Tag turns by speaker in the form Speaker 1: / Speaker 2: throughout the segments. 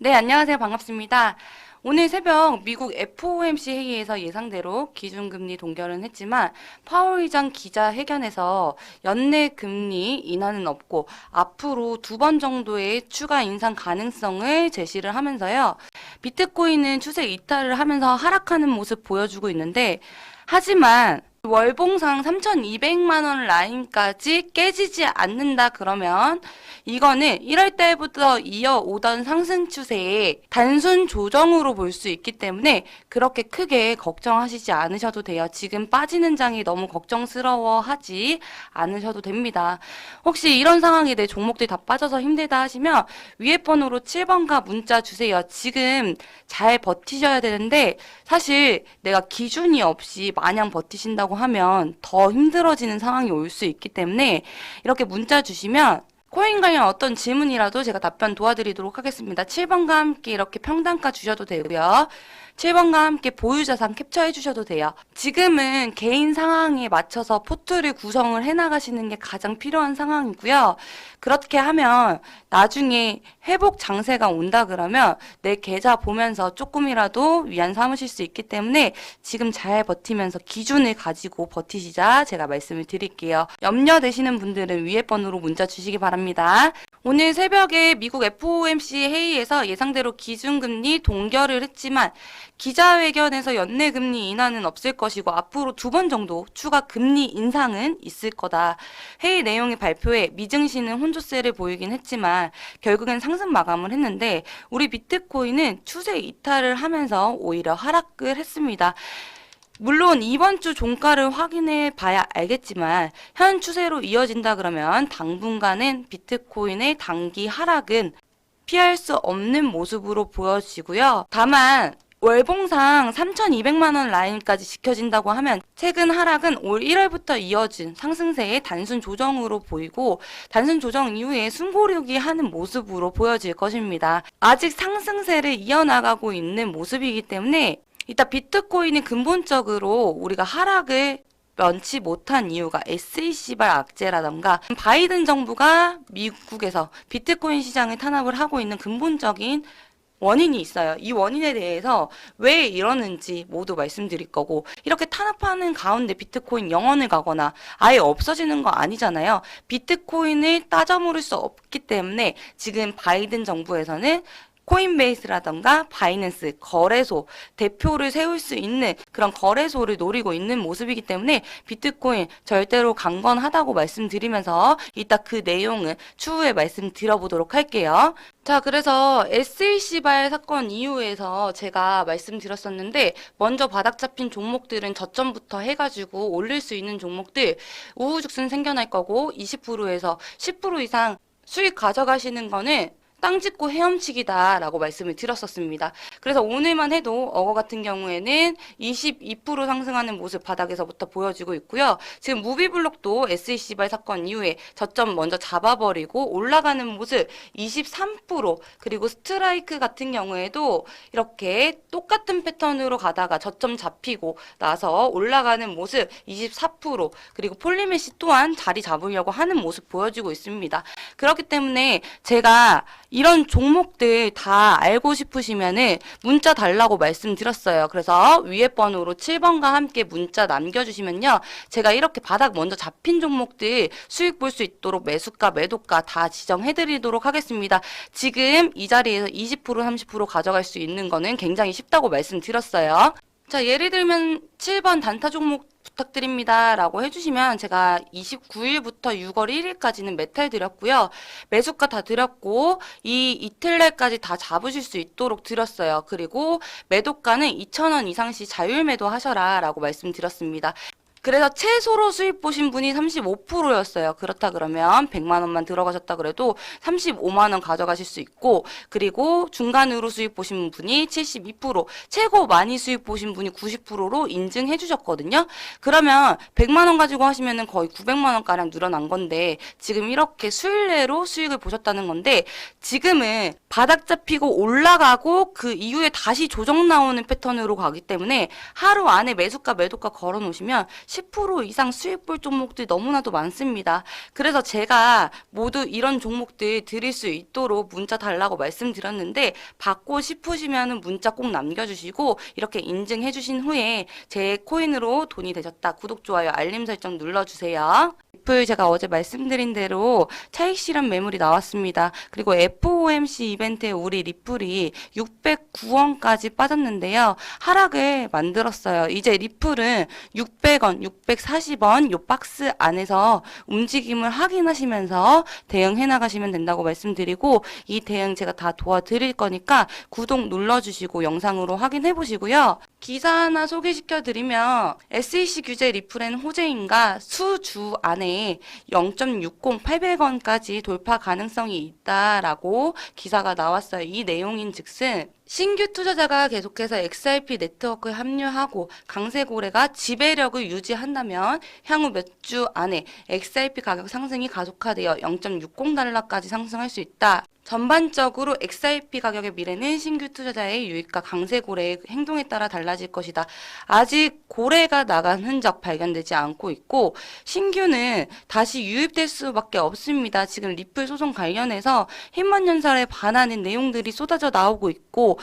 Speaker 1: 네, 안녕하세요. 반갑습니다. 오늘 새벽 미국 FOMC 회의에서 예상대로 기준금리 동결은 했지만 파월 의장 기자 회견에서 연내 금리 인하는 없고 앞으로 두 번 정도의 추가 인상 가능성을 제시를 하면서요. 비트코인은 추세 이탈을 하면서 하락하는 모습 보여주고 있는데 하지만 월봉상 3,200만 원 라인까지 깨지지 않는다 그러면 이거는 1월 달부터 이어오던 상승 추세의 단순 조정으로 볼 수 있기 때문에 그렇게 크게 걱정하시지 않으셔도 돼요. 지금 빠지는 장이 너무 걱정스러워 하지 않으셔도 됩니다. 혹시 이런 상황에 내 종목들이 다 빠져서 힘들다 하시면 위에 번호로 7번가 문자 주세요. 지금 잘 버티셔야 되는데 사실 내가 기준이 없이 마냥 버티신다고 하면 더 힘들어지는 상황이 올 수 있기 때문에 이렇게 문자 주시면 코인 관련 어떤 질문이라도 제가 답변 도와드리도록 하겠습니다. 7번과 함께 이렇게 평단가 주셔도 되고요. 7번과 함께 보유자산 캡처해 주셔도 돼요. 지금은 개인 상황에 맞춰서 포트를 구성을 해 나가시는 게 가장 필요한 상황이고요. 그렇게 하면 나중에 회복 장세가 온다 그러면 내 계좌 보면서 조금이라도 위안 삼으실 수 있기 때문에 지금 잘 버티면서 기준을 가지고 버티시자 제가 말씀을 드릴게요. 염려되시는 분들은 위에 번호로 문자 주시기 바랍니다. 오늘 새벽에 미국 FOMC 회의에서 예상대로 기준금리 동결을 했지만 기자회견에서 연내 금리 인하는 없을 것이고 앞으로 두 번 정도 추가 금리 인상은 있을 거다. 회의 내용의 발표에 미증시는 혼조세를 보이긴 했지만 결국엔 상승 마감을 했는데 우리 비트코인은 추세 이탈을 하면서 오히려 하락을 했습니다. 물론 이번 주 종가를 확인해 봐야 알겠지만 현 추세로 이어진다 그러면 당분간은 비트코인의 단기 하락은 피할 수 없는 모습으로 보여지고요. 다만 월봉상 3,200만 원 라인까지 지켜진다고 하면 최근 하락은 올 1월부터 이어진 상승세의 단순 조정으로 보이고 단순 조정 이후에 숨고르기 하는 모습으로 보여질 것입니다. 아직 상승세를 이어나가고 있는 모습이기 때문에 이따 비트코인이 근본적으로 우리가 하락을 면치 못한 이유가 SEC발 악재라던가 바이든 정부가 미국에서 비트코인 시장을 탄압을 하고 있는 근본적인 원인이 있어요. 이 원인에 대해서 왜 이러는지 모두 말씀드릴 거고, 이렇게 탄압하는 가운데 비트코인 영원을 가거나 아예 없어지는 거 아니잖아요. 비트코인을 따져 물을 수 없기 때문에 지금 바이든 정부에서는 코인베이스라던가 바이낸스 거래소 대표를 세울 수 있는 그런 거래소를 노리고 있는 모습이기 때문에 비트코인 절대로 강건하다고 말씀드리면서 이따 그 내용은 추후에 말씀드려보도록 할게요. 자, 그래서 SAC발 사건 이후에서 제가 말씀드렸었는데 먼저 바닥 잡힌 종목들은 저점부터 해가지고 올릴 수 있는 종목들 우후죽순 생겨날 거고 20%에서 10% 이상 수익 가져가시는 거는 땅 짚고 헤엄치기다라고 말씀을 드렸었습니다. 그래서 오늘만 해도 어거 같은 경우에는 22% 상승하는 모습 바닥에서부터 보여지고 있고요. 지금 무비블록도 SEC발 사건 이후에 저점 먼저 잡아버리고 올라가는 모습 23% 그리고 스트라이크 같은 경우에도 이렇게 똑같은 패턴으로 가다가 저점 잡히고 나서 올라가는 모습 24% 그리고 폴리메시 또한 자리 잡으려고 하는 모습 보여지고 있습니다. 그렇기 때문에 제가 이런 종목들 다 알고 싶으시면은 문자 달라고 말씀드렸어요. 그래서 위에 번호로 7번과 함께 문자 남겨주시면요. 제가 이렇게 바닥 먼저 잡힌 종목들 수익 볼 수 있도록 매수가, 매도가 다 지정해드리도록 하겠습니다. 지금 이 자리에서 20% 30% 가져갈 수 있는 거는 굉장히 쉽다고 말씀드렸어요. 자, 예를 들면 7번 단타 종목 부탁드립니다. 라고 해주시면 제가 29일부터 6월 1일까지는 메탈 드렸고요. 매수가 다 드렸고, 이 이틀 내까지 다 잡으실 수 있도록 드렸어요. 그리고 매도가는 2,000원 이상 시 자율 매도 하셔라. 라고 말씀드렸습니다. 그래서 최소로 수입 보신 분이 35%였어요. 그렇다 그러면 100만 원만 들어가셨다 그래도 35만 원 가져가실 수 있고 그리고 중간으로 수입 보신 분이 72% 최고 많이 수입 보신 분이 90%로 인증해 주셨거든요. 그러면 100만 원 가지고 하시면은 거의 900만 원 가량 늘어난 건데 지금 이렇게 수일내로 수익을 보셨다는 건데 지금은 바닥 잡히고 올라가고 그 이후에 다시 조정 나오는 패턴으로 가기 때문에 하루 안에 매수가 매도가 걸어 놓으시면 10% 이상 수익 볼 종목들이 너무나도 많습니다. 그래서 제가 모두 이런 종목들 드릴 수 있도록 문자 달라고 말씀드렸는데 받고 싶으시면 문자 꼭 남겨주시고 이렇게 인증해 주신 후에 제 코인으로 돈이 되셨다. 구독, 좋아요, 알림 설정 눌러주세요. 리플 제가 어제 말씀드린 대로 차익 실현 매물이 나왔습니다. 그리고 FOMC 이벤트에 우리 리플이 609원까지 빠졌는데요. 하락을 만들었어요. 이제 리플은 600원, 640원 요 박스 안에서 움직임을 확인하시면서 대응해 나가시면 된다고 말씀드리고 이 대응 제가 다 도와드릴 거니까 구독 눌러주시고 영상으로 확인해 보시고요. 기사 하나 소개시켜 드리면 SEC 규제 리플엔 호재인가 수주 안에 0.60 800원까지 돌파 가능성이 있다라고 기사가 나왔어요. 이 내용인 즉슨 신규 투자자가 계속해서 XRP 네트워크에 합류하고 강세 고래가 지배력을 유지한다면 향후 몇 주 안에 XRP 가격 상승이 가속화되어 0.60달러까지 상승할 수 있다. 전반적으로 XRP 가격의 미래는 신규 투자자의 유입과 강세 고래의 행동에 따라 달라질 것이다. 아직 고래가 나간 흔적 발견되지 않고 있고 신규는 다시 유입될 수밖에 없습니다. 지금 리플 소송 관련해서 힘만 연설에 반하는 내용들이 쏟아져 나오고 있고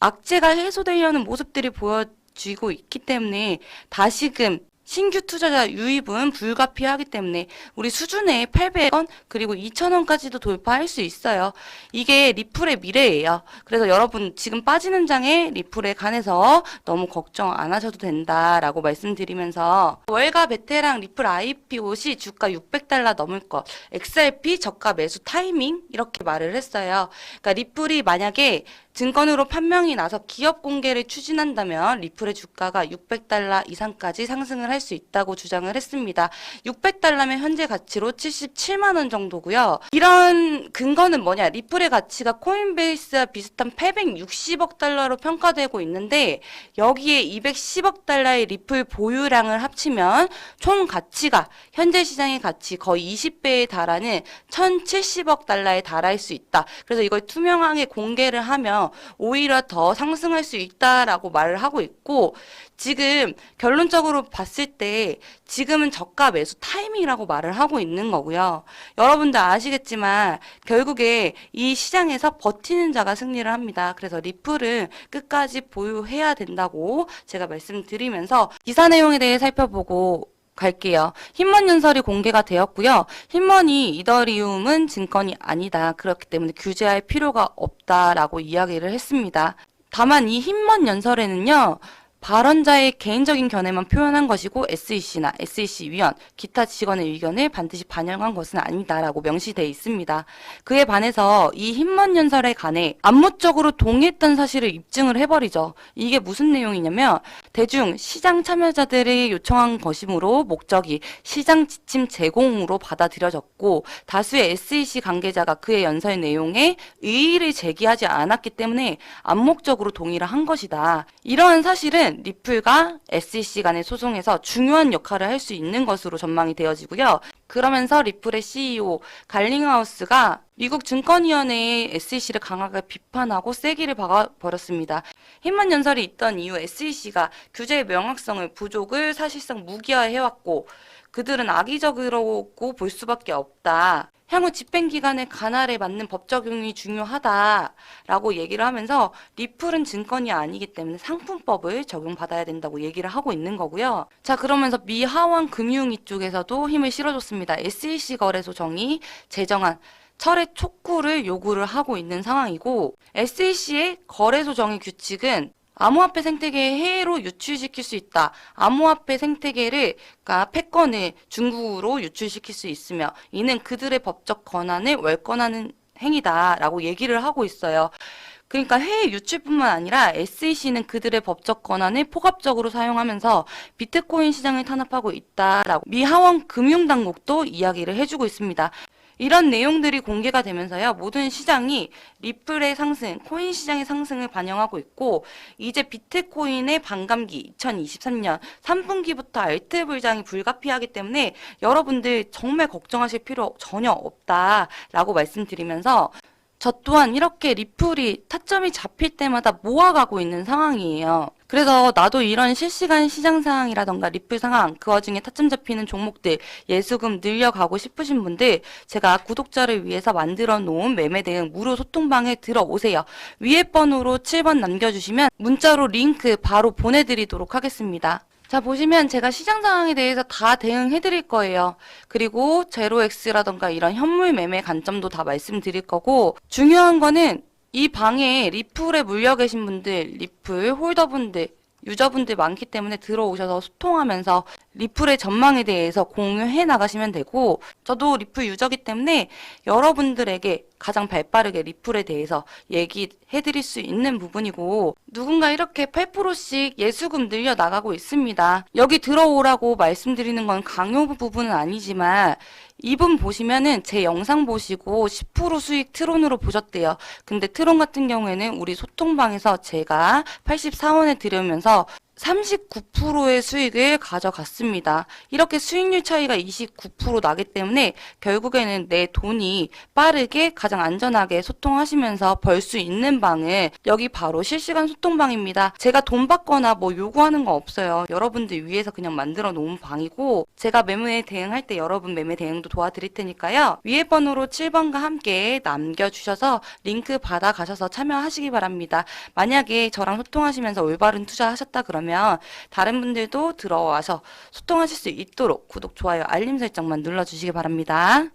Speaker 1: 악재가 해소되려는 모습들이 보여 지고 있기 때문에 다시금 신규 투자자 유입은 불가피하기 때문에 우리 수준의 800원 그리고 2,000원까지도 돌파할 수 있어요. 이게 리플의 미래예요. 그래서 여러분 지금 빠지는 장에 리플에 관해서 너무 걱정 안 하셔도 된다라고 말씀드리면서 월가 베테랑 리플 IPO시 주가 600달러 넘을 것 XRP 저가 매수 타이밍 이렇게 말을 했어요. 그러니까 리플이 만약에 증권으로 판명이 나서 기업 공개를 추진한다면 리플의 주가가 600달러 이상까지 상승을 할 수 있다고 주장을 했습니다. 600달러면 현재 가치로 77만 원 정도고요. 이런 근거는 뭐냐? 리플의 가치가 코인베이스와 비슷한 860억 달러로 평가되고 있는데 여기에 210억 달러의 리플 보유량을 합치면 총 가치가 현재 시장의 가치 거의 20배에 달하는 1,070억 달러에 달할 수 있다. 그래서 이걸 투명하게 공개를 하면 오히려 더 상승할 수 있다라고 말을 하고 있고 지금 결론적으로 봤을 때 지금은 저가 매수 타이밍이라고 말을 하고 있는 거고요. 여러분들 아시겠지만 결국에 이 시장에서 버티는 자가 승리를 합니다. 그래서 리플은 끝까지 보유해야 된다고 제가 말씀드리면서 기사 내용에 대해 살펴보고 갈게요. 힘먼 연설이 공개가 되었고요. 힘먼이 이더리움은 증권이 아니다. 그렇기 때문에 규제할 필요가 없다라고 이야기를 했습니다. 다만 이 힘먼 연설에는요. 발언자의 개인적인 견해만 표현한 것이고 SEC나 SEC 위원, 기타 직원의 의견을 반드시 반영한 것은 아니다라고 명시되어 있습니다. 그에 반해서 이 힘먼 연설에 관해 암묵적으로 동의했던 사실을 입증을 해버리죠. 이게 무슨 내용이냐면 대중 시장 참여자들이 요청한 것이므로 목적이 시장 지침 제공으로 받아들여졌고 다수의 SEC 관계자가 그의 연설 내용에 의의를 제기하지 않았기 때문에 암묵적으로 동의를 한 것이다. 이러한 사실은 리플과 SEC 간의 소송에서 중요한 역할을 할 수 있는 것으로 전망이 되어지고요. 그러면서 리플의 CEO 갈링하우스가 미국 증권위원회의 SEC를 강하게 비판하고 세기를 박아버렸습니다. 힘만 연설이 있던 이후 SEC가 규제의 명확성을 부족을 사실상 무기화해왔고 그들은 악의적이라고 볼 수밖에 없다. 향후 집행기관의 관할에 맞는 법 적용이 중요하다라고 얘기를 하면서 리플은 증권이 아니기 때문에 상품법을 적용받아야 된다고 얘기를 하고 있는 거고요. 자, 그러면서 미 하원 금융위 쪽에서도 힘을 실어줬습니다. SEC 거래소 정의 제정안 철회 촉구를 요구를 하고 있는 상황이고 SEC의 거래소 정의 규칙은 암호화폐 생태계에 해외로 유출시킬 수 있다. 암호화폐 생태계를 그러니까 패권을 중국으로 유출시킬 수 있으며 이는 그들의 법적 권한을 월권하는 행위다라고 얘기를 하고 있어요. 그러니까 해외 유출뿐만 아니라 SEC는 그들의 법적 권한을 포괄적으로 사용하면서 비트코인 시장을 탄압하고 있다라고 미 하원 금융당국도 이야기를 해주고 있습니다. 이런 내용들이 공개가 되면서요, 모든 시장이 리플의 상승, 코인 시장의 상승을 반영하고 있고, 이제 비트코인의 반감기 2023년 3분기부터 알트 불장이 불가피하기 때문에 여러분들 정말 걱정하실 필요 전혀 없다라고 말씀드리면서 저 또한 이렇게 리플이 타점이 잡힐 때마다 모아가고 있는 상황이에요. 그래서 나도 이런 실시간 시장 상황이라던가 리플 상황, 그 와중에 타점 잡히는 종목들, 예수금 늘려가고 싶으신 분들, 제가 구독자를 위해서 만들어 놓은 매매 대응 무료 소통방에 들어오세요. 위에 번호로 7번 남겨주시면 문자로 링크 바로 보내드리도록 하겠습니다. 자, 보시면 제가 시장 상황에 대해서 다 대응해 드릴 거예요. 그리고 제로엑스라던가 이런 현물 매매 관점도 다 말씀드릴 거고, 중요한 거는 이 방에 리플에 물려 계신 분들, 리플 홀더분들, 유저분들 많기 때문에 들어오셔서 소통하면서 리플의 전망에 대해서 공유해 나가시면 되고, 저도 리플 유저기 때문에 여러분들에게 가장 발빠르게 리플에 대해서 얘기해 드릴 수 있는 부분이고, 누군가 이렇게 8%씩 예수금 늘려 나가고 있습니다. 여기 들어오라고 말씀드리는 건 강요 부분은 아니지만, 이분 보시면은 제 영상 보시고 10% 수익 트론으로 보셨대요. 근데 트론 같은 경우에는 우리 소통방에서 제가 84원에 들으면서 39%의 수익을 가져갔습니다. 이렇게 수익률 차이가 29% 나기 때문에 결국에는 내 돈이 빠르게 가장 안전하게 소통하시면서 벌 수 있는 방을 여기 바로 실시간 소통방입니다. 제가 돈 받거나 뭐 요구하는 거 없어요. 여러분들 위해서 그냥 만들어 놓은 방이고 제가 매매 대응할 때 여러분 매매 대응도 도와드릴 테니까요. 위에 번호로 7번과 함께 남겨주셔서 링크 받아 가셔서 참여하시기 바랍니다. 만약에 저랑 소통하시면서 올바른 투자하셨다 그러 면 다른 분들도 들어와서 소통하실 수 있도록 구독, 좋아요, 알림 설정만 눌러주시기 바랍니다.